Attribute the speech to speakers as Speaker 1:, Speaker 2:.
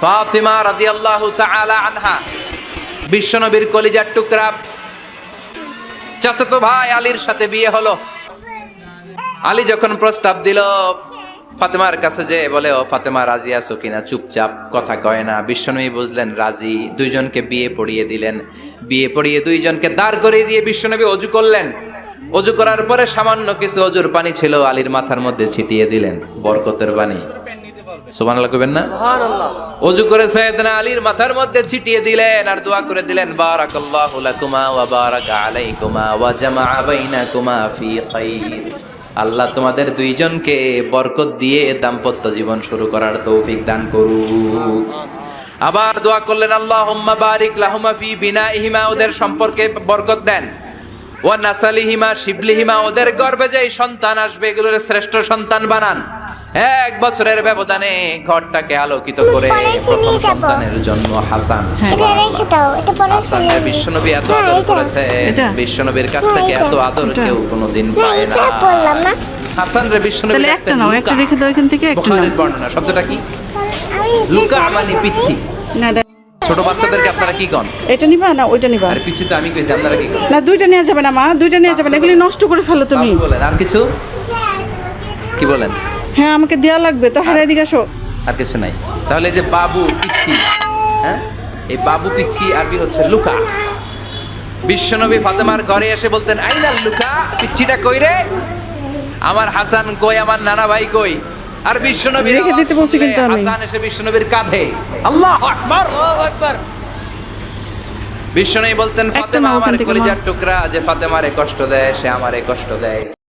Speaker 1: ফাতিমা রাদিয়াল্লাহু তাআলা আনহা, বিশ্বনবীর কলিজার টুকরা। চাচাতো ভাই আলীর সাথে বিয়ে হলো। আলী যখন প্রস্তাব দিল, ফাতেমার কাছে যে বলে, ও ফাতেমা, রাজি আছো কিনা? চুপচাপ, কথা কয় না। বিশ্বনবী বুঝলেন, রাজি। দুইজনকে বিয়ে পড়িয়ে দিলেন। বিয়ে পড়িয়ে দুইজনকে দাঁড় করিয়ে দিয়ে বিশ্বনবী অজু করলেন। অজু করার পরে সামান্য কিছু অজুর পানি ছিল, আলীর মাথার মধ্যে ছিটিয়ে দিলেন, বরকতের পানি। সুবহানাল্লাহ কইবেন না? অজু করে সাইয়েদনা আলীর মাথার মধ্যে ছিটিয়ে দিলেন আর দোয়া করে দিলেন বারাকাল্লাহু লাকুমা ওয়া বারাকা আলাইকুমা ওয়া জামাআ বাইনাকুমা ফি খাইর। আল্লাহ তোমাদের দুইজনকে বরকত দিয়ে দাম্পত্য জীবন শুরু করার তৌফিক দান করুক। আবার দোয়া করলেন আল্লাহুম্মা বারিক লাহুমা ফি বিনাইহিমা ওদের সম্পর্কে বরকত দেন। ও নাসালিহিমা শিবলিহিমা ওদের গর্বে যে সন্তান আসবে এগুলোর শ্রেষ্ঠ সন্তান বানান। এক বছরের ব্যবধানে ঘরটাকে আলোকিত করে প্রথম সন্তানের জন্ম হাসান। হাসানকে বিশ্বনবী এত আদর করেছে। বিশ্বনবীর কাছ থেকে এত আদর কেউ কোনোদিন পায় না। হাসান রে বিশ্বনবী
Speaker 2: একটা নাও একটা রেখে দাও এখান থেকে একটা নাও।
Speaker 1: বর্ণনা শব্দটা কি?
Speaker 3: আমি
Speaker 1: লুকা মানে পিচ্ছি। ছোট বাচ্চাদেরকে আপনারা কি কন?
Speaker 2: এটা নিবা? না ওইটা নিবা।
Speaker 1: আর পিচ্ছি তো আমি কইছি আপনারা কি কন?
Speaker 2: না দুইটা নেওয়া যাবে না মা দুইটা নেওয়া যাবে না এগুলি নষ্ট করে ফেলো তুমি।
Speaker 1: বলেন আর কিছু? কি বলেন?
Speaker 2: হ্যাঁ আমাকে দেওয়া লাগবে। তো হারাই দিকে আসো।
Speaker 1: আর কিছু নাই। তাহলে যে বাবু পিচ্ছি হ্যাঁ? এই বাবু পিচ্ছি আরবি হচ্ছে লুকা। বিশ্বনবী ফাতেমার ঘরে এসে বলতেন আইনাল লুকা পিচ্ছিটা কই রে? আমার হাসান কই আমার নানা ভাই কই? আর বিশ্বনবী
Speaker 2: রেখে দিতে বলছি কিন্তু আমি।
Speaker 1: হাসান এসে বিশ্বনবীর কাঁধে। আল্লাহ আকবার! আল্লাহু আকবার! বিশ্বনবী বলতেন ফাতেমা আমার কলিজার টুকরা যে ফাতেমারে কষ্ট দেয় সে আমারে কষ্ট দেয়।